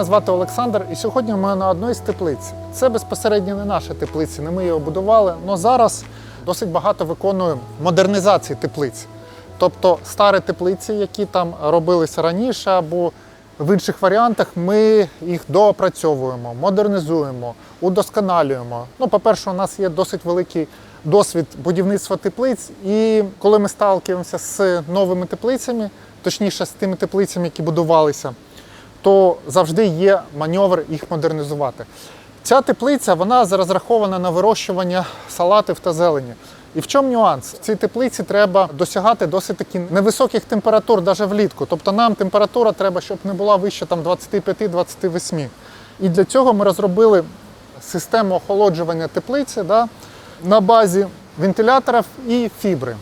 Мене звати Олександр, і сьогодні ми на одній з теплиць. Це безпосередньо не наші теплиці, не ми його будували. але зараз досить багато виконуємо модернізації теплиць. Тобто старі теплиці, які там робилися раніше, або в інших варіантах, ми їх доопрацьовуємо, модернізуємо, удосконалюємо. Ну, по-перше, у нас є досить великий досвід будівництва теплиць, і коли ми сталкуємося з новими теплицями, точніше з тими теплицями, які будувалися, то завжди є маневр їх модернізувати. Ця теплиця вона розрахована на вирощування салатів та зелені. І в чому нюанс? В цій теплиці треба досягати досить таки невисоких температур, навіть влітку. Тобто нам температура треба, щоб не була вище там, 25-28. І для цього ми розробили систему охолоджування теплиці да, на базі вентиляторів і фібри.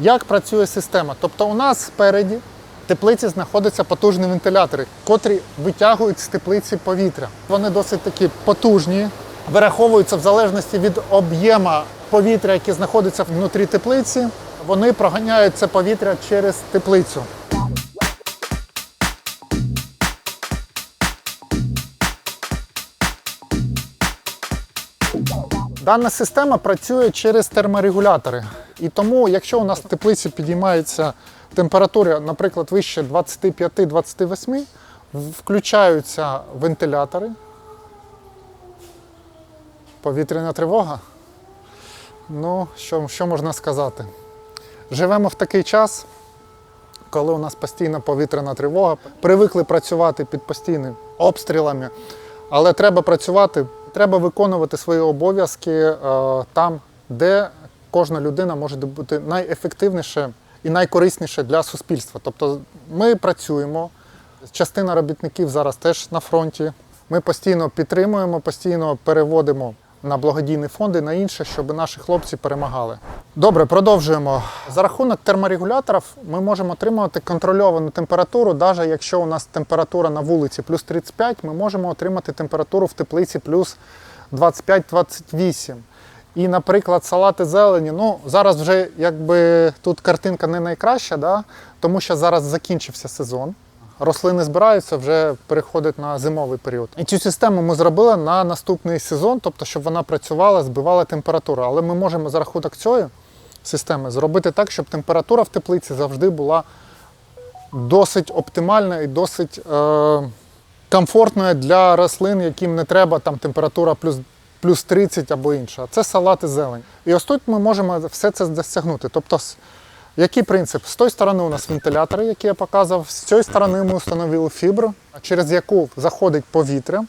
Як працює система? Тобто у нас спереді теплиці знаходяться потужні вентилятори, котрі витягують з теплиці повітря. Вони досить такі потужні, вираховуються в залежності від об'єму повітря, яке знаходиться внутрі теплиці. Вони проганяють це повітря через теплицю. Дана система працює через терморегулятори. І тому, якщо у нас в теплиці підіймається температура, наприклад, вище 25-28, включаються вентилятори. Повітряна тривога. Ну, що, що можна сказати? Живемо в такий час, коли у нас постійна повітряна тривога. Привикли працювати під постійними обстрілами, але треба працювати, треба виконувати свої обов'язки е, там, де кожна людина може бути найефективніше і найкорисніше для суспільства. Тобто ми працюємо, частина робітників зараз теж на фронті. Ми постійно підтримуємо, постійно переводимо на благодійні фонди, на інше, щоб наші хлопці перемагали. Добре, продовжуємо. За рахунок терморегуляторів ми можемо отримувати контрольовану температуру, навіть якщо у нас температура на вулиці плюс 35, ми можемо отримати температуру в теплиці плюс 25-28. І, наприклад, салати зелені. Ну, зараз вже якби тут картинка не найкраща, да? тому що зараз закінчився сезон. Рослини збираються, вже переходять на зимовий період. І цю систему ми зробили на наступний сезон, тобто, щоб вона працювала, збивала температуру. Але ми можемо за рахунок цієї системи зробити так, щоб температура в теплиці завжди була досить оптимальна і досить е, комфортною для рослин, яким не треба там температура плюс плюс 30 або інша. Це салати зелень. І ось тут ми можемо все це досягнути. Тобто, який принцип? З тої сторони у нас вентилятори, які я показав, з цієї сторони ми встановили фібру, через яку заходить повітря.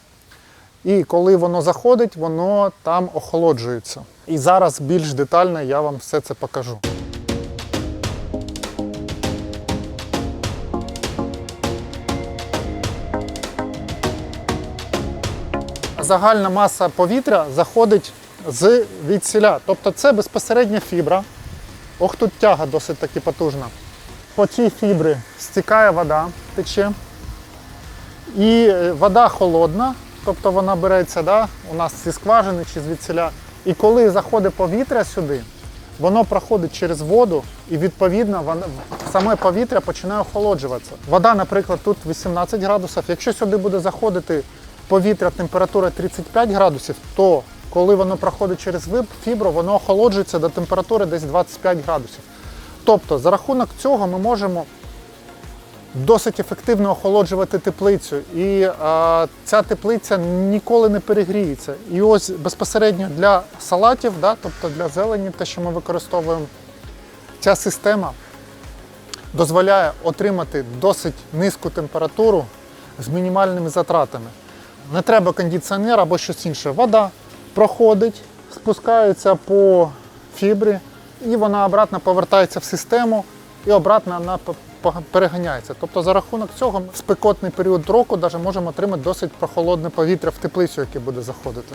І коли воно заходить, воно там охолоджується. І зараз більш детально я вам все це покажу. Загальна маса повітря заходить з відсіля. Тобто це безпосередня фібра. Ох, тут тяга досить таки потужна. По цій фібрі стікає вода, тече. І е, вода холодна, тобто вона береться да, у нас зі скважини чи звідсіля. І коли заходить повітря сюди, воно проходить через воду і відповідно воно, саме повітря починає охолоджуватися. Вода, наприклад, тут 18 градусів. Якщо сюди буде заходити повітря температура 35 градусів, то коли воно проходить через фібру, воно охолоджується до температури десь 25 градусів. Тобто, за рахунок цього ми можемо досить ефективно охолоджувати теплицю. І е, ця теплиця ніколи не перегріється. І ось безпосередньо для салатів, да, тобто для зелені, те, що ми використовуємо, ця система дозволяє отримати досить низьку температуру з мінімальними затратами. Не треба кондиціонер або щось інше. Вода проходить, спускається по фібрі, і вона обратно повертається в систему і обратно п- переганяється. Тобто за рахунок цього в спекотний період року навіть можемо отримати досить прохолодне повітря в теплицю, яке буде заходити.